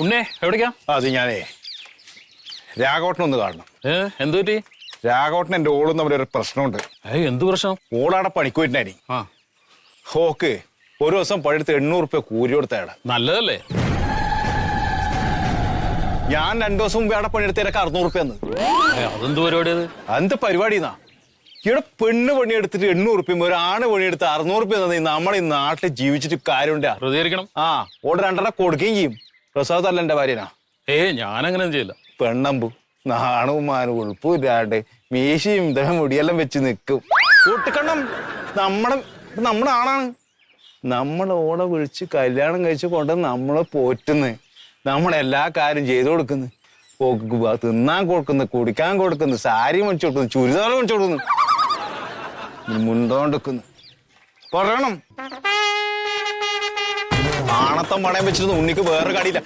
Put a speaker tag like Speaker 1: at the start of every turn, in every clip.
Speaker 1: ഉണ്ണേ എവിടേക്കാ?
Speaker 2: അത് ഞാനേ രാഘവട്ടൻ ഒന്ന് കാണണം.
Speaker 1: ഏ എന്ത് പറ്റി?
Speaker 2: രാഘവട്ടൻ എന്റെ ഓളും തമ്മിൽ ഒരു പ്രശ്നമുണ്ട്.
Speaker 1: ഏയ് എന്ത് പ്രശ്നം?
Speaker 2: ഓളാടെ പണിക്ക്
Speaker 1: ആ.
Speaker 2: ഓക്ക് ഒരു ദിവസം പഴുത്ത് എണ്ണൂറ് റുപ്യ കൂലി കൊടുത്തയാടെ
Speaker 1: നല്ലതല്ലേ?
Speaker 2: ഞാൻ രണ്ടു ദിവസം മുമ്പ് അവിടെ പണിയെടുത്തേക്ക് അറുന്നൂറ് റുപ്യ എന്ന്
Speaker 1: ഏ, അതെന്ത് പരിപാടി അത്?
Speaker 2: എന്ത് പരിപാടിന്നാ? ഇവിടെ പെണ്ണ് പണിയെടുത്തിട്ട് എണ്ണൂറ് റുപ്യ ഒരു ആണ് പണിയെടുത്ത് അറുന്നൂറ് റുപ്യ തന്നെ നമ്മളെ ഈ നാട്ടിൽ ജീവിച്ചിട്ട് കാര്യമുണ്ടാ.
Speaker 1: പ്രതികരിക്കണം.
Speaker 2: ആ ഓട് രണ്ടെണ്ണം കൊടുക്കുകയും ചെയ്യും. പ്രസാദല്ല എന്റെ ഭാര്യനാ?
Speaker 1: ഏ ഞാനങ്ങനെ ചെയ്യില്ല.
Speaker 2: പെണ്ണമ്പു നാണവും മാനും ഉൾപ്പില്ലാണ്ട് മീശയും ഇതേ മുടിയെല്ലാം വെച്ച് നിൽക്കും കൂട്ടിക്കണ്ണം നമ്മുടെ നമ്മുടെ ആണാണ് നമ്മൾ ഓളെ വിളിച്ച് കല്യാണം കഴിച്ച് കൊണ്ട് നമ്മളെ പോറ്റുന്നു. നമ്മളെല്ലാ കാര്യം ചെയ്തു കൊടുക്കുന്നു. തിന്നാൻ കൊടുക്കുന്നു കുടിക്കാൻ കൊടുക്കുന്നു സാരി മേടിച്ചു കൊടുക്കുന്നു ചുരിദാർ മേടിച്ചു കൊടുക്കുന്നു. മുണ്ടോണ്ടിക്കുന്നു പറയണം. ആണത്തം പണയം വെച്ചിരുന്ന ഉണ്ണിക്ക് വേറെ കടിയില്ല.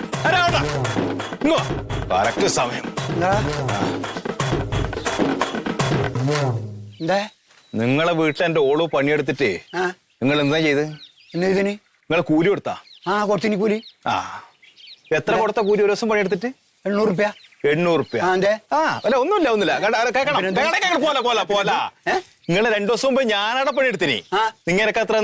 Speaker 2: കറക്റ്റ് സമയം. നിങ്ങളെ വീട്ടിൽ എന്റെ ഓൾ പണിയെടുത്തിട്ടേ നിങ്ങൾ എന്താ ചെയ്ത്? നിങ്ങൾ കൂലി കൊടുത്താ?
Speaker 3: ആ കൊടുത്തിനി കൂലി.
Speaker 2: ആ. എത്ര കൊടുത്ത കൂലി ഒരു ദിവസം പണിയെടുത്തിട്ട്?
Speaker 3: എണ്ണൂറ് റുപ്യ.
Speaker 2: എണ്ണൂറ് റുപ്യ.
Speaker 3: ആ
Speaker 2: അല്ല ഒന്നുമില്ല ഒന്നുമില്ല. കേൾക്കണം. പോലെ പോലെ. പോല.
Speaker 3: പോല?
Speaker 2: നിങ്ങൾ രണ്ടു ദിവസം മുമ്പ് ഞാനവിടെ പണിയെടുത്തിനി. നിങ്ങനൊക്കെ എത്ര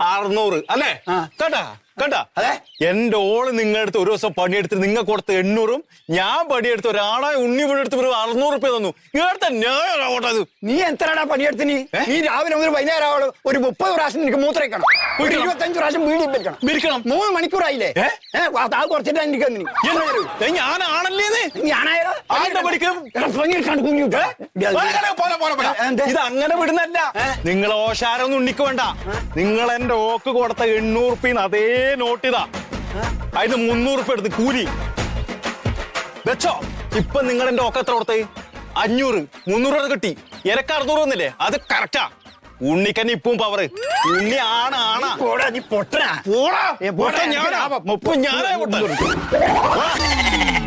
Speaker 2: അറുന്നൂറ്. അല്ലേ? കേട്ടാ? കേട്ടാ
Speaker 3: അതെ.
Speaker 2: എന്റെ ഓൾ നിങ്ങളുടെ അടുത്ത് ഒരു ദിവസം പണിയെടുത്ത് നിങ്ങൾ കൊടുത്ത എണ്ണൂറും ഞാൻ പണിയെടുത്ത് ഒരാളായ ഉണ്ണി പണിയെടുത്ത് ഒരു അറുന്നൂറ് റുപ്യ തന്നു. ഇവിടുത്തെ ഞാൻ
Speaker 3: നീ എത്രടാ പണിയെടുത്ത് നീ? രാവിലെ മുതൽ വൈകുന്നേരം ആവോളം ഒരു മുപ്പത് പ്രാവശ്യം നിനക്ക് മൂത്രയ്ക്കണം. ഒരു. ഇരുപത്തഞ്ച് പ്രാവശ്യം വീടി
Speaker 2: വിരിക്കണം
Speaker 3: മൂന്ന് മണിക്കൂറായില്ലേ? കുറച്ചിട്ട് എനിക്ക് ഞാനായാലോ? എന്തേ?
Speaker 2: ഇത്? അങ്ങനെ വിടുന്നല്ല നിങ്ങൾ ഓശാരൊന്നും ഉണ്ണിക്ക് വേണ്ട. നിങ്ങൾ എന്റെ ഓക്ക് കൊടുത്ത എണ്ണൂറ് അതേ നോട്ട് ഇതാ അതിന് മുന്നൂറ് റുപ്യ എടുത്ത് കൂലി. വെച്ചോ. ഇപ്പൊ നിങ്ങൾ എന്റെ ഒക്കെ എത്ര കൊടുത്തേ? അഞ്ഞൂറ്. മുന്നൂറ് രൂപ കിട്ടി. എനക്ക് അറുന്നൂറ് വന്നില്ലേ? അത് കറക്റ്റാ ഉണ്ണിക്കന്നെ ഇപ്പും പവറ് ഉണ്ണി ആണ് ആണാ.
Speaker 3: നീ പൊട്ടനാ.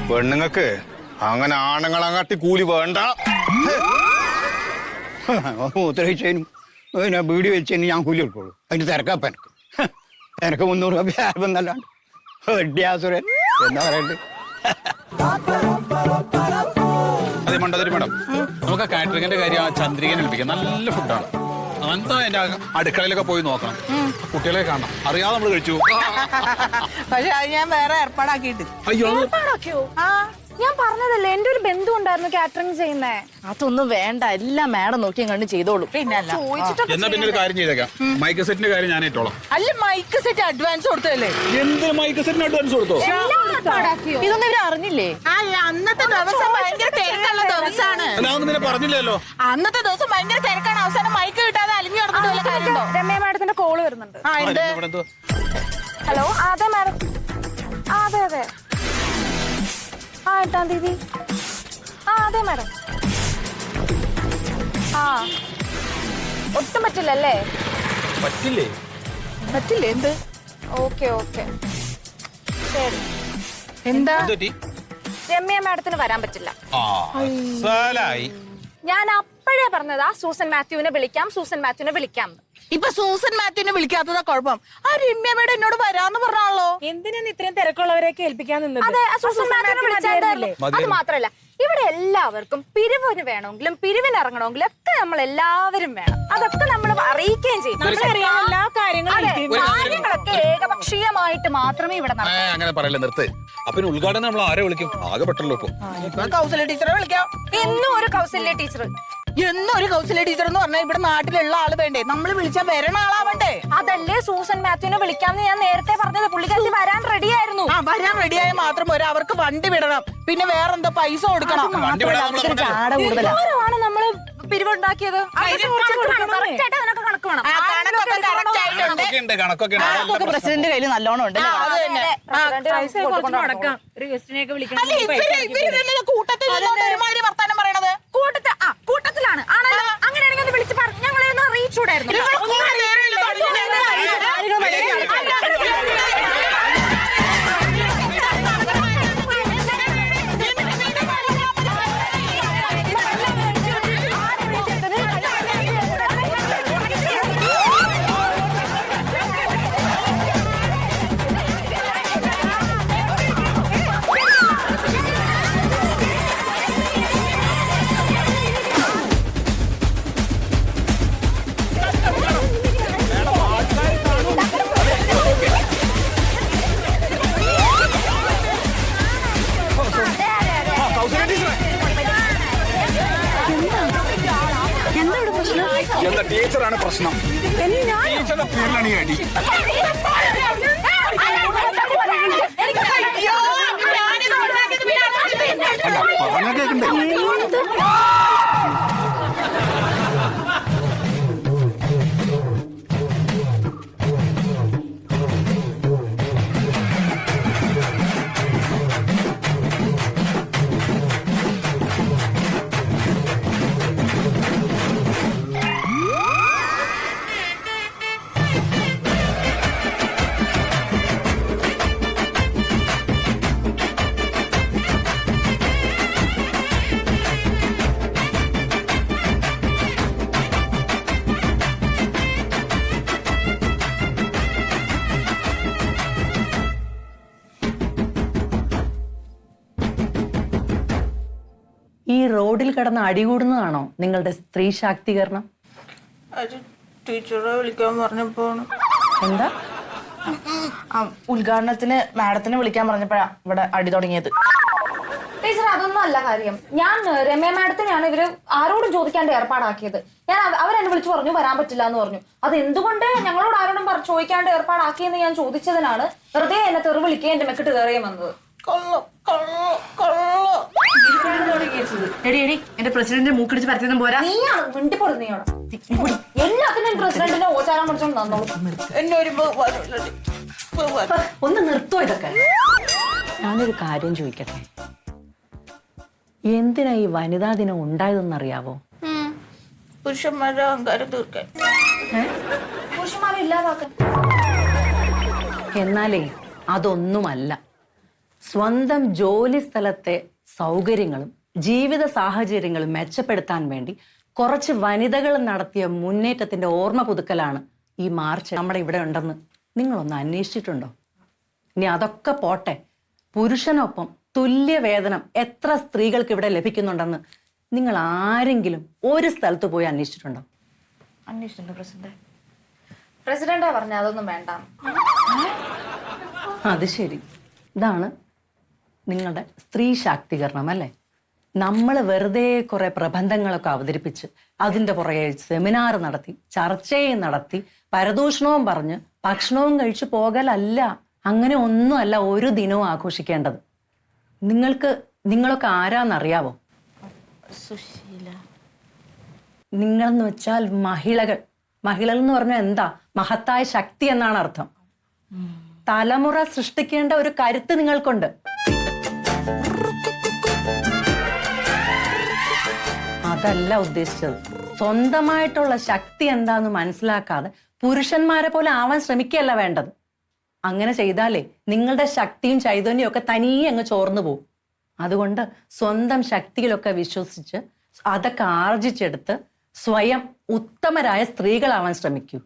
Speaker 2: പെണ്ണുങ്ങക്ക് അങ്ങനെ ആണുങ്ങളങ്ങാട്ടി കൂലി വേണ്ട.
Speaker 3: മൂത്രയിച്ചതിനും പിന്നെ വീടി വെച്ചതിന് ഞാൻ കൂലി കൊടുക്കുള്ളൂ. അതിന് തിരക്കാപ്പ എനിക്ക് മുന്നൂറ് രൂപ വ്യാപന്നല്ലാണ്ട് വെഡ്യാസുരൻ എന്താ പറയണ്ട്?
Speaker 4: അതെ മണ്ടതിരി മേഡം നമുക്ക് കാറ്ററിംഗിന്റെ കാര്യം ആ ചന്ദ്രികനെ ഏൽപ്പിക്കാം നല്ല ഫുഡാണ്. എന്താ എന്റെ അടുക്കളയിലൊക്കെ പോയി നോക്കണം. കുട്ടികളെ കാണണം. അറിയാതെ നമ്മൾ കഴിച്ചു
Speaker 5: പക്ഷെ അത് ഞാൻ വേറെ ഏർപ്പാടാക്കിയിട്ട്.
Speaker 4: അയ്യോ?
Speaker 6: ഞാൻ പറഞ്ഞതല്ലേ എന്റെ ഒരു ബന്ധു ഉണ്ടായിരുന്നു കാറ്ററിംഗ് ചെയ്യുന്നേ.
Speaker 7: അതൊന്നും വേണ്ട എല്ലാം മാഡം നോക്കി കണ്ട് ചെയ്തോളൂ.
Speaker 6: ചോദിച്ചിട്ടൊക്കെ
Speaker 4: എന്നാ പിന്നെ ഒരു കാര്യം ചെയ്തേക്കാം. മൈക്ക് സെറ്റിന്റെ കാര്യം ഞാൻ ഏറ്റോളാം
Speaker 5: അല്ല മൈക്ക് സെറ്റ് അഡ്വാൻസ് കൊടുത്തല്ലേ
Speaker 4: എന്ത് മൈക്ക് സെറ്റിന് അഡ്വാൻസ് കൊടുത്തോ?
Speaker 6: എല്ലാം?
Speaker 7: ഇതൊന്നും അറിഞ്ഞില്ലേ?
Speaker 5: ആ അന്നത്തെ ദിവസം ഭയങ്കര തിരക്കുള്ള ദിവസമാണ്
Speaker 4: അല്ല അതൊന്നും നിന്നെ പറഞ്ഞില്ലല്ലോ.
Speaker 5: അന്നത്തെ ദിവസം ഭയങ്കര തിരക്കാണ്. അവസാനം മൈക്ക് കിട്ടാതെ അലിഞ്ഞു നടന്നിട്ട് വല്ല കാര്യമുണ്ടോ?
Speaker 6: രമ്യ മാഡത്തിന്റെ കോൾ വരുന്നുണ്ട്.
Speaker 5: ആ ഉണ്ട്
Speaker 4: ഇവിടെ എന്തോ?
Speaker 6: ഹലോ ആ, അതെ മാഡം. ആ അതെ അതെ. ആ എട്ടാം തീയതി ആ അതെ മാഡം. ആ. ഒട്ടും പറ്റില്ലല്ലേ
Speaker 4: പറ്റില്ലേ?
Speaker 5: പറ്റില്ലേ എന്ത്?
Speaker 6: Okay okay. ശരി.
Speaker 5: എന്താ?
Speaker 6: രമ്യ മാഡത്തിന് വരാൻ പറ്റില്ല.
Speaker 4: ആ
Speaker 6: ഞാൻ അപ്പോഴേ പറഞ്ഞതാ സൂസൻ മാത്യുവിനെ വിളിക്കാം സൂസൻ മാത്യുവിനെ വിളിക്കാം.
Speaker 5: ഇപ്പൊ സൂസൻ മാത്യുവിനെ വിളിക്കാത്തതാ കുഴപ്പം. ആ രമ്യമ്മയുടെ എന്നോട് വരാന്ന് പറഞ്ഞാണല്ലോ.
Speaker 8: എന്തിനാണ് ഇത്രയും തിരക്കുള്ളവരെയൊക്കെ ഏൽപ്പിക്കാൻ നിന്നത്?
Speaker 6: അതെ ആ സൂസൻ മാത്യുവിനെ വിളിച്ചായിരുന്നില്ലേ അത്
Speaker 4: മതിയായിരുന്നു.
Speaker 6: മാത്രല്ല ഇവിടെ എല്ലാവർക്കും പിരിവിന് വേണമെങ്കിലും പിരിവിന് ഇറങ്ങണമെങ്കിലും ഒക്കെ നമ്മൾ എല്ലാവരും വേണം. അതൊക്കെ നമ്മൾ അറിയിക്കുകയും ചെയ്യും.
Speaker 8: എല്ലാ കാര്യങ്ങളും
Speaker 6: കാര്യങ്ങളൊക്കെ ഏകപക്ഷീയമായിട്ട് മാത്രമേ ഇവിടെ
Speaker 4: അങ്ങനെ പറയല്ലേ നിർത്ത്. അപ്പൊ ഇനി ഉദ്ഘാടനം നമ്മൾ ആരെ വിളിക്കും? ആകെ പെട്ടല്ലോ ഇപ്പൊ.
Speaker 5: കൗസല്യ ടീച്ചറെ വിളിക്കാം.
Speaker 6: എന്നും ഒരു കൗസല്യ ടീച്ചർ
Speaker 5: എന്നും കൗൺസിലർ ടീച്ചർ എന്ന് പറഞ്ഞാൽ ഇവിടെ നാട്ടിലുള്ള ആൾ വേണ്ടേ? നമ്മൾ വിളിച്ചാൽ വരണ ആളാവണ്ടേ?
Speaker 6: അതല്ലേ സൂസൻ മാത്യുവിനെ വിളിക്കാന്ന് ഞാൻ നേരത്തെ പറഞ്ഞത്. പുള്ളിക്കാരി വരാൻ റെഡി ആയിരുന്നു.
Speaker 5: ആ വരാൻ റെഡിയായ മാത്രം പോരാ. അവർക്ക് വണ്ടി വിടണം. പിന്നെ വേറെന്തോ? പൈസ കൊടുക്കണം.
Speaker 4: വണ്ടി വിടാൻ നമ്മൾ
Speaker 7: അവർക്കൊരു ചാട കൂടുതലാ.
Speaker 6: നമ്മൾ പിരിവുണ്ടാക്കിയത്? അതിനൊക്കെ കണക്ക് ആയിട്ട് അതിനൊക്കെ കണക്ക് വേണം.
Speaker 5: ആ, കണക്കൊക്കെ correct ആയിട്ടുണ്ട്.
Speaker 4: കണക്കൊക്കെ ഉണ്ട് കണക്കൊക്കെ ഉണ്ട് അതെല്ലാം
Speaker 7: അതൊക്കെ പ്രസിഡന്റ് കയ്യിൽ നല്ലോണം ഉണ്ട്
Speaker 5: ആ,
Speaker 6: കൂട്ടത്തിലാണ് ആണല്ലോ? അങ്ങനെയാണെങ്കിൽ ഒന്ന് വിളിച്ച് പറഞ്ഞു ഞങ്ങളെ ഒന്ന് അറിയിച്ചൂടായിരുന്നു.
Speaker 5: ഇവർ ടീച്ചറാണ്
Speaker 4: പ്രശ്നം. ടീച്ചറുടെ പേരിലാണ് ഈ അടി അല്ല പറഞ്ഞാ കേക്കണ്ടേ?
Speaker 9: റോഡിൽ കിടന്ന് അടികൂടുന്നതാണോ നിങ്ങളുടെ സ്ത്രീ ശാക്തീകരണം?
Speaker 5: ടീച്ചറെ വിളിക്കാൻ പറഞ്ഞപ്പോ
Speaker 9: എന്താ?
Speaker 7: ആ ഉദ്ഘാടനത്തിന് മാഡത്തിനെ വിളിക്കാൻ പറഞ്ഞപ്പോഴാ ഇവിടെ അടി തുടങ്ങിയത്.
Speaker 6: ടീച്ചർ അതൊന്നും അല്ല കാര്യം. ഞാൻ ഏഹ്, രമ്യ മാഡത്തിനെയാണ് ഇവർ ആരോടും ചോദിക്കാണ്ട് ഏർപ്പാടാക്കിയത്. ഞാൻ അവ- അവരെന്നെ വിളിച്ചു പറഞ്ഞു വരാൻ പറ്റില്ല എന്ന് പറഞ്ഞു. അത് എന്തുകൊണ്ട് ഞങ്ങളോട് ആരോടും പറ ചോദിക്കാണ്ട് ഏർപ്പാടാക്കിയെന്ന് ഞാൻ ചോദിച്ചതിനാണ് വെറുതെ എന്നെ തെറി വിളിക്കുകയും എന്റെ മെക്കിട്ട് കയറുകയും വന്നത്.
Speaker 5: കൊള്ളു കൊള്ളു കൊള്ളു.
Speaker 7: എടി എടി എന്റെ പ്രസിഡന്റ് മൂക്കിടിച്ച് പരത്തിയതും പോരാ.
Speaker 6: നീയാണ് എല്ലാത്തിനും പ്രസിഡന്റിനെ ഓചാരം തന്നോളൂ
Speaker 5: എന്നെ ഒരു
Speaker 9: ഒന്ന് നിർത്തോ ഇതൊക്കെ. ഞാനൊരു കാര്യം ചോദിക്കട്ടെ? എന്തിനാ ഈ വനിതാ ദിനം ഉണ്ടായതെന്നറിയാവോ?
Speaker 5: അറിയാവോ പുരുഷന്മാരുടെ അഹങ്കാരം തീർക്കാൻ.
Speaker 6: പുരുഷന്മാരെ ഇല്ലാതാക്കാൻ.
Speaker 9: എന്നാലേ അതൊന്നുമല്ല. സ്വന്തം ജോലി സ്ഥലത്തെ സൗകര്യങ്ങളും ജീവിത സാഹചര്യങ്ങളും മെച്ചപ്പെടുത്താൻ വേണ്ടി കുറച്ച് വനിതകൾ നടത്തിയ മുന്നേറ്റത്തിന്റെ ഓർമ്മ പുതുക്കലാണ് ഈ മാർച്ച് നമ്മുടെ ഇവിടെ ഉണ്ടെന്ന് നിങ്ങളൊന്ന് അന്വേഷിച്ചിട്ടുണ്ടോ? ഇനി അതൊക്കെ പോട്ടെ. പുരുഷനൊപ്പം തുല്യ വേതനം എത്ര സ്ത്രീകൾക്ക് ഇവിടെ ലഭിക്കുന്നുണ്ടെന്ന് നിങ്ങൾ ആരെങ്കിലും ഒരു സ്ഥലത്ത് പോയി അന്വേഷിച്ചിട്ടുണ്ടോ?
Speaker 6: അന്വേഷിച്ചിട്ടുണ്ട് പ്രസിഡന്റ് പ്രസിഡന്റാ പറഞ്ഞ അതൊന്നും വേണ്ട.
Speaker 9: അത് ശരി. ഇതാണ് നിങ്ങളുടെ സ്ത്രീ ശാക്തീകരണം അല്ലേ? നമ്മൾ വെറുതെ കുറെ പ്രബന്ധങ്ങളൊക്കെ അവതരിപ്പിച്ച് അതിന്റെ പുറകെ സെമിനാർ നടത്തി ചർച്ചയും നടത്തി പരദൂഷണവും പറഞ്ഞ് ഭക്ഷണവും കഴിച്ചു പോകലല്ല. അങ്ങനെ ഒന്നുമല്ല ഒരു ദിനവും ആഘോഷിക്കേണ്ടത്. നിങ്ങൾക്ക് നിങ്ങളൊക്കെ ആരാന്നറിയാവോ?
Speaker 7: സുശീല.
Speaker 9: നിങ്ങളെന്ന് വെച്ചാൽ മഹിളകൾ. മഹിളകൾ എന്ന് പറഞ്ഞാൽ എന്താ? മഹത്തായ ശക്തി എന്നാണ് അർത്ഥം. തലമുറ സൃഷ്ടിക്കേണ്ട ഒരു കരുത്ത് നിങ്ങൾക്കുണ്ട്. അതല്ല ഉദ്ദേശിച്ചത്. സ്വന്തമായിട്ടുള്ള ശക്തി എന്താന്ന് മനസ്സിലാക്കാതെ പുരുഷന്മാരെ പോലെ ആവാൻ ശ്രമിക്കുകയല്ല വേണ്ടത്. അങ്ങനെ ചെയ്താലേ നിങ്ങളുടെ ശക്തിയും ചൈതന്യവും ഒക്കെ തനിയെ അങ്ങ് ചോർന്നു പോകും അതുകൊണ്ട് സ്വന്തം ശക്തിയിലൊക്കെ വിശ്വസിച്ച് അതൊക്കെ ആർജിച്ചെടുത്ത് സ്വയം ഉത്തമരായ സ്ത്രീകളാവാൻ ശ്രമിക്കൂ.